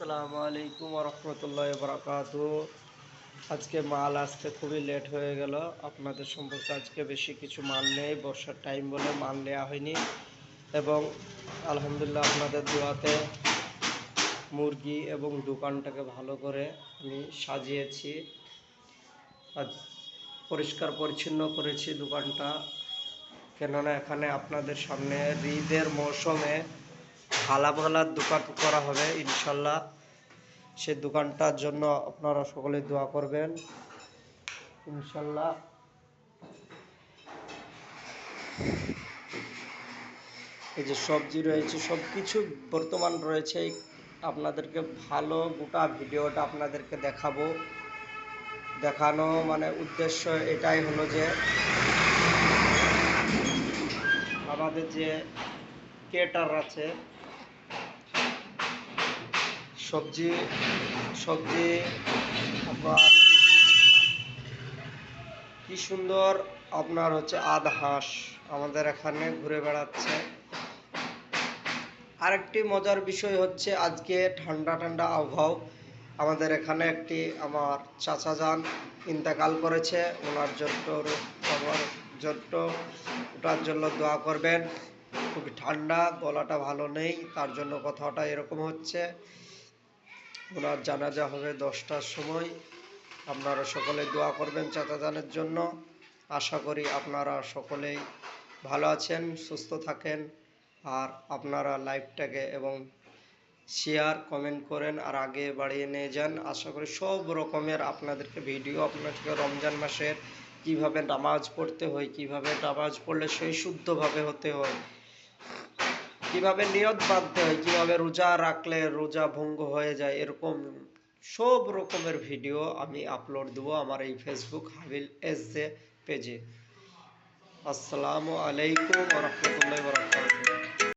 আসসালামু আলাইকুম রহমতুল্লাহ বরাকাত আজকে মাল আসতে খুবই লেট হয়ে গেল। আপনাদের সম্পর্কে আজকে বেশি কিছু মাল নেই, বর্ষার টাইম বলে মাল নেওয়া হয়নি। এবং আলহামদুলিল্লাহ আপনাদের দোয়াতে মুরগি এবং দোকানটাকে ভালো করে আমি সাজিয়েছি। আজ পরিষ্কার পরিচ্ছন্ন করেছি দোকানটা। কেননা এখানে আপনাদের সামনে ঈদের মৌসুমে ভালা ভালার দোকান করা হবে, ইনশাল্লাহ। সে দোকানটার জন্য আপনারা সকলে দোয়া করবেন। ইনশাল্লাহ। এই যে সবজি রয়েছে সব কিছু বর্তমান রয়েছে। আপনাদেরকে ভালো গোটা ভিডিওটা আপনাদেরকে দেখাবো। দেখানো মানে উদ্দেশ্য এটাই হলো যে, আমাদের যে কেটার আছে সবজি সবজি আপনার কি সুন্দর আপনার হচ্ছে আধ হাঁস আমাদের এখানে ঘুরে বেড়াচ্ছে। আরেকটি মজার বিষয় হচ্ছে আজকে ঠান্ডা ঠান্ডা আবহাওয়া। আমাদের এখানে একটি আমার চাচা যান ইন্তেকাল করেছে, ওনার জন্য আমার জন্য, ওটার জন্য দোয়া করবেন। খুবই ঠান্ডা, গলাটা ভালো নেই, তার জন্য কথাটা এরকম হচ্ছে। ওনার জানাজা হবে দশটার সময়। আপনারা সকলে দোয়া করবেন চাচা জানের জন্য। আশা করি আপনারা সকলেই ভালো আছেন, সুস্থ থাকেন। আর আপনারা লাইভটাকে এবং শেয়ার, কমেন্ট করেন আর আগে বাড়িয়ে নিয়ে যান। আশা করি সব রকমের আপনাদেরকে ভিডিও, আপনাদেরকে রমজান মাসের কীভাবে নামাজ পড়তে হয়, কীভাবে নামাজ পড়লে সেই শুদ্ধভাবে হতে হয় কীভাবে নিয়ত বাঁধতে হয়, কীভাবে রোজা রাখলে রোজা ভঙ্গ হয়ে যায়, এরকম সব রকমের ভিডিও আমি আপলোড দেবো আমার এই ফেসবুক হাবিল এস পেজে। আসসালামু আলাইকুম রহমতুল্লাহ বরকাত